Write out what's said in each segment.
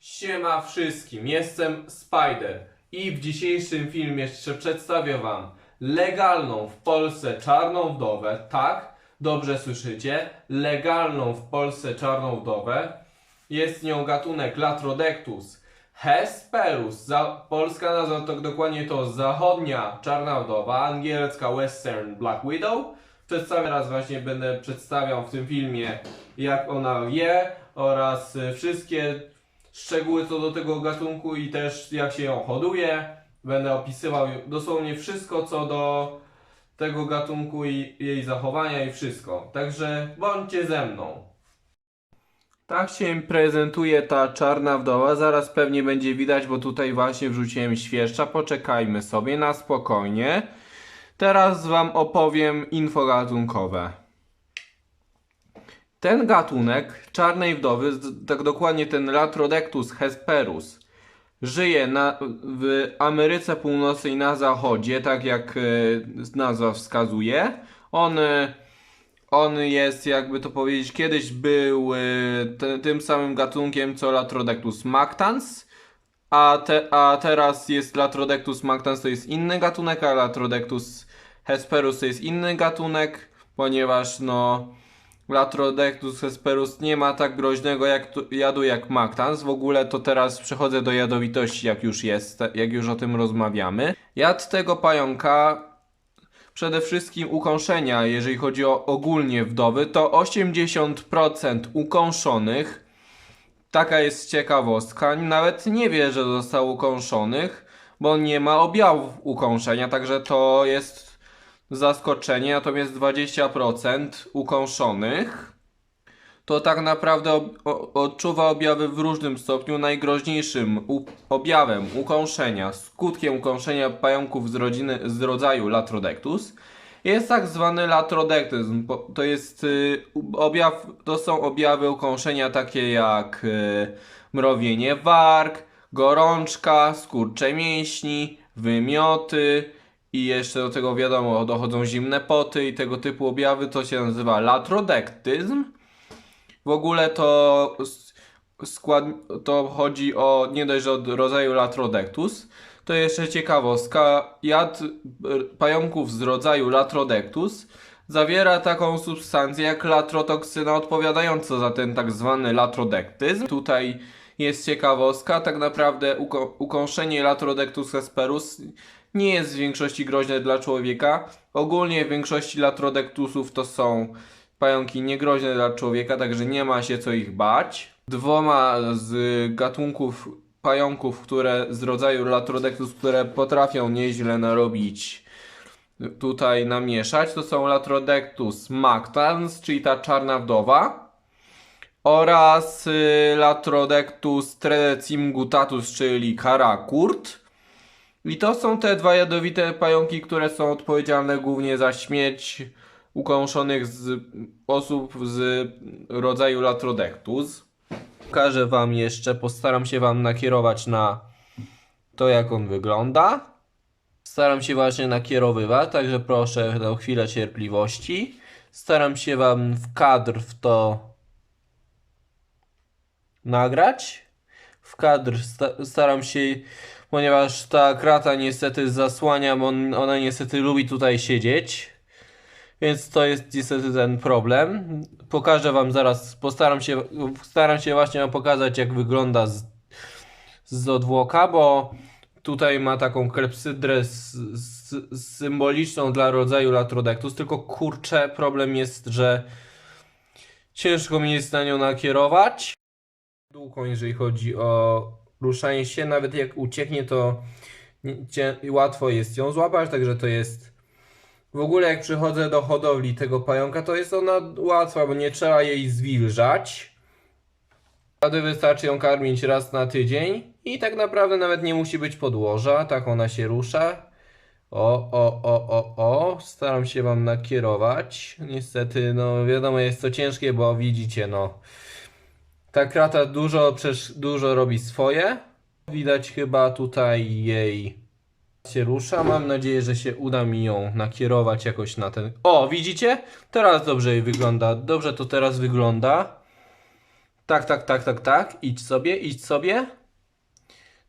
Siema wszystkim, jestem Spider i w dzisiejszym filmie jeszcze przedstawię Wam legalną w Polsce czarną wdowę, tak, dobrze słyszycie, legalną w Polsce czarną wdowę. Jest nią gatunek Latrodectus hesperus, za, polska nazwa to dokładnie to zachodnia czarna wdowa, angielska Western Black Widow. Przedstawię teraz właśnie będę przedstawiał w tym filmie jak ona je oraz y, wszystkie szczegóły co do tego gatunku i też jak się ją hoduje. Będę opisywał dosłownie wszystko co do tego gatunku i jej zachowania i wszystko. Także bądźcie ze mną. Tak się prezentuje ta czarna wdowa. Zaraz pewnie będzie widać, bo tutaj właśnie wrzuciłem świerszcza. Poczekajmy sobie na spokojnie. Teraz Wam opowiem info gatunkowe. Ten gatunek czarnej wdowy, tak dokładnie ten Latrodectus hesperus, żyje na, w Ameryce Północnej na zachodzie, tak jak e, nazwa wskazuje. On, e, on jest, jakby to powiedzieć, kiedyś był e, te, tym samym gatunkiem co Latrodectus mactans, a, te, a teraz jest Latrodectus mactans to jest inny gatunek, a Latrodectus hesperus to jest inny gatunek, ponieważ no Latrodectus hesperus nie ma tak groźnego jak, tu- jadu jak Mactans. W ogóle to teraz przechodzę do jadowitości, jak już jest, jak już o tym rozmawiamy. Jad tego pająka, przede wszystkim ukąszenia, jeżeli chodzi o ogólnie wdowy, to 80% ukąszonych, taka jest ciekawostka, nawet nie wie, że został ukąszonych, bo nie ma objawów ukąszenia, także to jest zaskoczenie, natomiast 20% ukąszonych to tak naprawdę odczuwa objawy w różnym stopniu. Najgroźniejszym objawem ukąszenia, skutkiem ukąszenia pająków z, rodziny, z rodzaju Latrodectus jest tak zwany latrodektyzm. To jest y, objaw, to są objawy ukąszenia takie jak y, mrowienie warg, gorączka, skurcze mięśni, wymioty i jeszcze do tego wiadomo dochodzą zimne poty i tego typu objawy to się nazywa latrodektyzm. W ogóle to skład, to chodzi o nie dość, że od rodzaju Latrodectus, to jeszcze ciekawostka. Jad pająków z rodzaju Latrodectus zawiera taką substancję jak latrotoksyna odpowiadająca za ten tak zwany latrodektyzm. Tutaj jest ciekawostka, tak naprawdę uko- ukąszenie Latrodectus hesperus nie jest w większości groźne dla człowieka. Ogólnie w większości Latrodectusów to są pająki niegroźne dla człowieka, także nie ma się co ich bać. Dwoma z gatunków pająków, które z rodzaju Latrodectus, które potrafią nieźle narobić tutaj namieszać, to są Latrodectus mactans, czyli ta czarna wdowa oraz y, Latrodectus tredecimgutatus, czyli karakurt. I to są te dwa jadowite pająki, które są odpowiedzialne głównie za śmierć ukąszonych z osób z rodzaju Latrodectus. Pokażę Wam jeszcze, postaram się Wam nakierować na to, jak on wygląda. Staram się właśnie nakierowywać, także proszę o chwilę cierpliwości. Staram się Wam w kadr w to nagrać. W kadr sta staram się, ponieważ ta krata niestety zasłania, bo on, ona niestety lubi tutaj siedzieć. Więc to jest niestety ten problem. Pokażę Wam zaraz, postaram się, staram się właśnie Wam pokazać, jak wygląda z, z odwłoka, bo tutaj ma taką klepsydrę z, z, symboliczną dla rodzaju Latrodectus, tylko kurczę, problem jest, że ciężko mi jest na nią nakierować. Długo, jeżeli chodzi o ruszanie się, nawet jak ucieknie, to łatwo jest ją złapać, także to jest w ogóle jak przychodzę do hodowli tego pająka, to jest ona łatwa, bo nie trzeba jej zwilżać. Wtedy wystarczy ją karmić raz na tydzień i tak naprawdę nawet nie musi być podłoża, tak ona się rusza. O, o, o, o, o, staram się wam nakierować. Niestety, no wiadomo, jest to ciężkie, bo widzicie, no. Ta krata dużo, przecież dużo robi swoje. Widać chyba tutaj jej się rusza. Mam nadzieję, że się uda mi ją nakierować jakoś na ten. O, widzicie? Teraz dobrze jej wygląda. Dobrze to teraz wygląda. Tak, tak, tak, tak, tak. Idź sobie, idź sobie.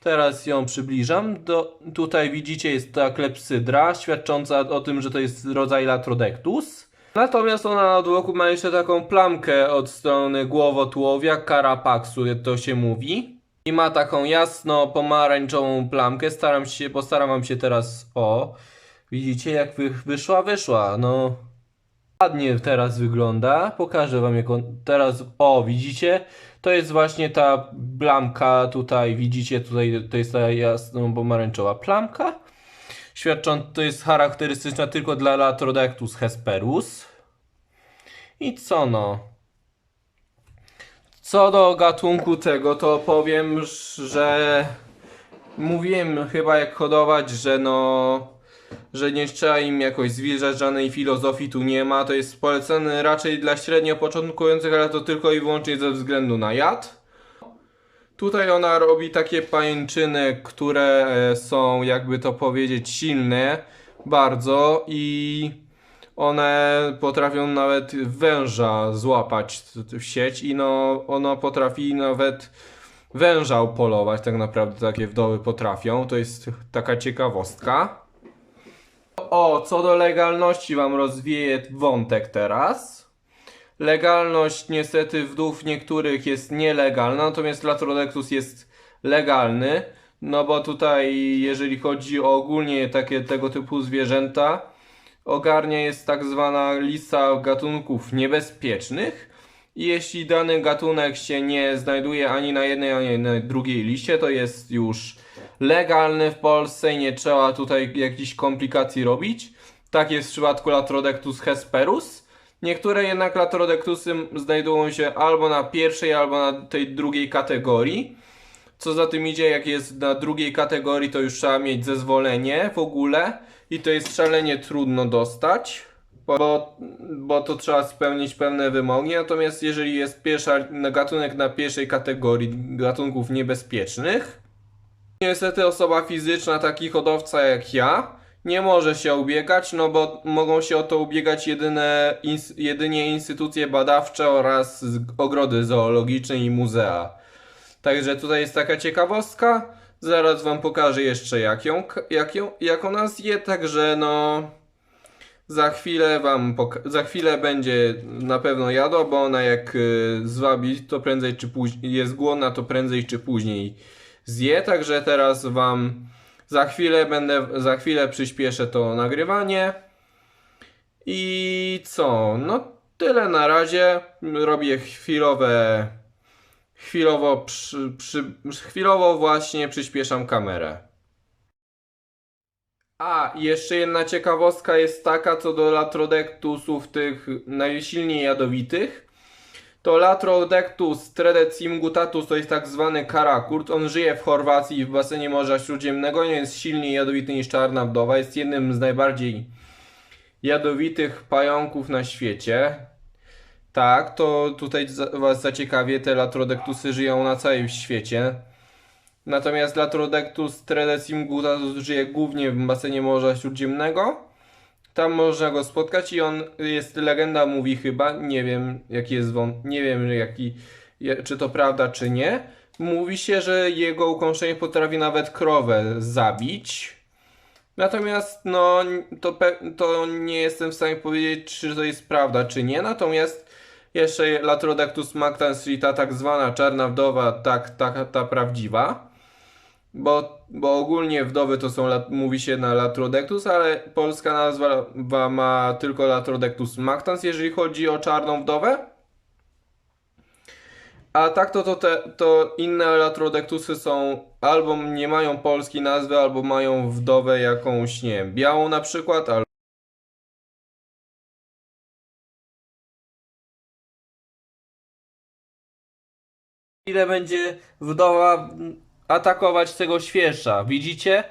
Teraz ją przybliżam. Do, tutaj widzicie jest ta klepsydra, świadcząca o tym, że to jest rodzaj Latrodectus. Natomiast ona na odwłoku ma jeszcze taką plamkę od strony głowotułowia, karapaksu, jak to się mówi. I ma taką jasno pomarańczową plamkę. Staram się, postaram wam się teraz o. Widzicie jak wy, wyszła? Wyszła. No. Ładnie teraz wygląda. Pokażę wam jak on teraz. O, widzicie? To jest właśnie ta plamka tutaj. Widzicie tutaj to jest ta jasno pomarańczowa plamka. Świadcząc, to jest charakterystyczna tylko dla Latrodectus hesperus. I co no? Co do gatunku tego, to powiem, że mówiłem chyba jak hodować, że no że nie trzeba im jakoś zwilżać, żadnej filozofii tu nie ma. To jest polecany raczej dla średnio początkujących, ale to tylko i wyłącznie ze względu na jad. Tutaj ona robi takie pajęczyny, które e, są, jakby to powiedzieć, silne bardzo i one potrafią nawet węża złapać w sieć i no ono potrafi nawet węża upolować, tak naprawdę takie wdowy potrafią. To jest taka ciekawostka. O, co do legalności wam rozwieję wątek teraz. Legalność niestety wdów niektórych jest nielegalna, natomiast Latrodectus jest legalny. No bo tutaj, jeżeli chodzi o ogólnie takie tego typu zwierzęta, ogarnia jest tak zwana lista gatunków niebezpiecznych. I jeśli dany gatunek się nie znajduje ani na jednej, ani na drugiej liście, to jest już legalny w Polsce i nie trzeba tutaj jakichś komplikacji robić. Tak jest w przypadku Latrodectus hesperus. Niektóre jednak Latrodectusy znajdują się albo na pierwszej, albo na tej drugiej kategorii. Co za tym idzie, jak jest na drugiej kategorii, to już trzeba mieć zezwolenie w ogóle i to jest szalenie trudno dostać, bo, bo to trzeba spełnić pewne wymogi. Natomiast jeżeli jest pierwsza, gatunek na pierwszej kategorii gatunków niebezpiecznych, Niestety osoba fizyczna, taki hodowca jak ja, nie może się ubiegać, no bo mogą się o to ubiegać jedyne, ins, jedynie instytucje badawcze oraz ogrody zoologiczne i muzea. Także tutaj jest taka ciekawostka. Zaraz wam pokażę jeszcze jak ją, jak ją, jak ona zje, także no... Za chwilę wam, za chwilę będzie na pewno jadła, bo ona jak y, zwabi, to prędzej czy później, jest głodna, to prędzej czy później zje, także teraz wam za chwilę będę, za chwilę przyspieszę to nagrywanie. I co? No tyle na razie. Robię chwilowe chwilowo przy, przy, chwilowo właśnie przyspieszam kamerę. A, jeszcze jedna ciekawostka jest taka co do Latrodectusów tych najsilniej jadowitych to Latrodectus tredecimgutatus to jest tak zwany karakurt. On żyje w Chorwacji w basenie Morza Śródziemnego. Nie jest silniej jadowity niż czarna wdowa. Jest jednym z najbardziej jadowitych pająków na świecie. Tak, to tutaj Was zaciekawie, te Latrodectusy żyją na całym świecie. Natomiast Latrodectus tredecimgutatus żyje głównie w basenie Morza Śródziemnego. Tam można go spotkać i on jest, legenda mówi chyba, nie wiem jaki jest wąt, nie wiem jaki, czy to prawda czy nie. Mówi się, że jego ukąszenie potrafi nawet krowę zabić. Natomiast no to, to nie jestem w stanie powiedzieć czy to jest prawda czy nie. Natomiast jeszcze Latrodectus mactans, czyli ta tak zwana czarna wdowa, tak, ta, ta prawdziwa. Bo, bo ogólnie wdowy to są, mówi się na Latrodectus, ale polska nazwa wa- ma tylko Latrodectus mactans, jeżeli chodzi o czarną wdowę. A tak to, to, te, to inne Latrodectusy są albo nie mają polskiej nazwy, albo mają wdowę jakąś, nie wiem, białą na przykład, albo ile będzie wdowa atakować tego świerszcza. Widzicie?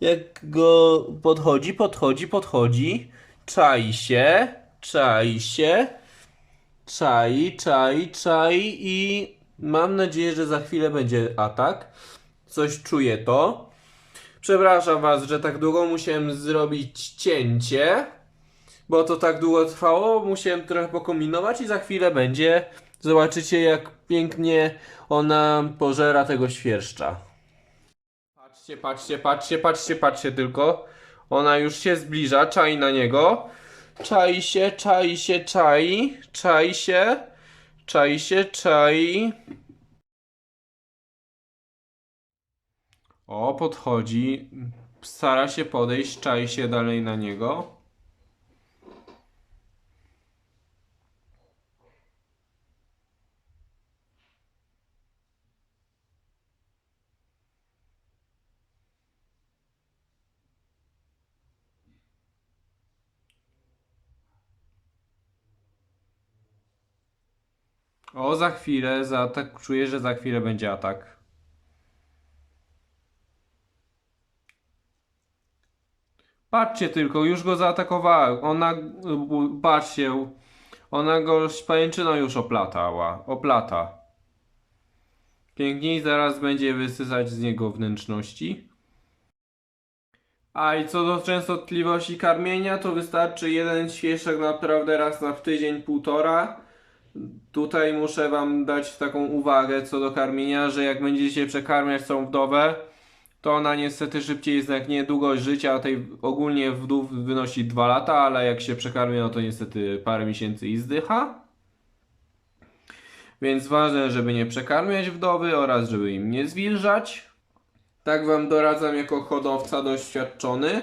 Jak go podchodzi, podchodzi, podchodzi, czai się, czai się, czai, czai, czai i mam nadzieję, że za chwilę będzie atak. Coś czuję to. Przepraszam was, że tak długo musiałem zrobić cięcie, bo to tak długo trwało. Musiałem trochę pokombinować i za chwilę będzie Zobaczycie jak pięknie ona pożera tego świerszcza. Patrzcie, patrzcie, patrzcie, patrzcie, patrzcie tylko. Ona już się zbliża, czai na niego. Czai się, czai się, czai, czai się, czai się, czai. O, podchodzi. Stara się podejść, czai się dalej na niego. O, za chwilę, za atak, czuję, że za chwilę będzie atak. Patrzcie tylko, już go zaatakowała. Ona, patrzcie, ona go pajęczyną już oplatała, oplata. Piękniej zaraz będzie wysysać z niego wnętrzności. A i co do częstotliwości karmienia, to wystarczy jeden świerszek naprawdę raz na tydzień, półtora. Tutaj muszę wam dać taką uwagę co do karmienia, że jak będziecie przekarmiać tą wdowę, to ona niestety szybciej zdechnie. Długość życia tej ogólnie wdów wynosi 2 lata, ale jak się przekarmi, no to niestety parę miesięcy i zdycha. Więc ważne, żeby nie przekarmiać wdowy oraz żeby im nie zwilżać. Tak wam doradzam jako hodowca doświadczony.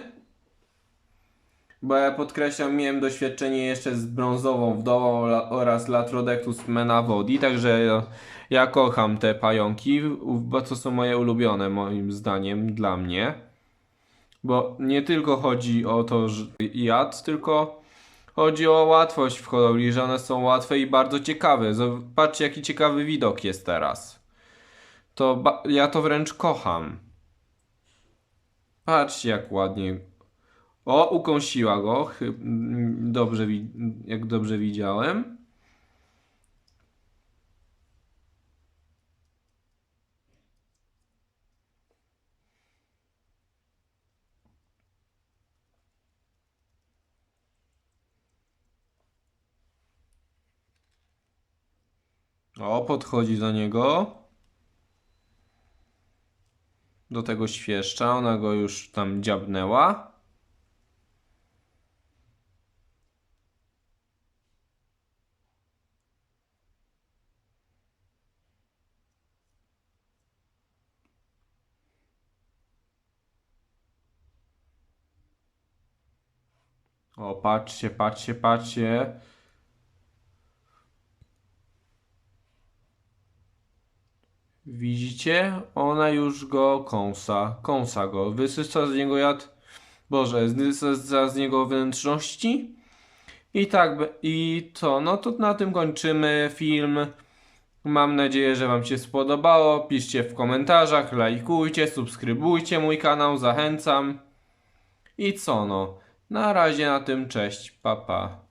Bo ja podkreślam, miałem doświadczenie jeszcze z brązową wdową oraz Latrodectus menavodi, także ja, kocham te pająki, bo to są moje ulubione moim zdaniem, dla mnie. Bo nie tylko chodzi o to, że jad, tylko chodzi o łatwość w hodowli, że one są łatwe i bardzo ciekawe. Zobaczcie jaki ciekawy widok jest teraz. To ja to wręcz kocham. Patrzcie jak ładnie o, ukąsiła go. Mm, Dobrze, jak dobrze widziałem. O, podchodzi do niego. Do tego świeszcza. Ona go już tam dziabnęła. O, patrzcie, patrzcie, patrzcie. Widzicie? Ona już go kąsa. Kąsa go. Wysysa z niego jad. Boże, wysysa z niego wnętrzności. I tak, i co? No to na tym kończymy film. Mam nadzieję, że Wam się spodobało. Piszcie w komentarzach, lajkujcie, subskrybujcie mój kanał, zachęcam. I co no? Na razie na tym cześć, papa. Pa.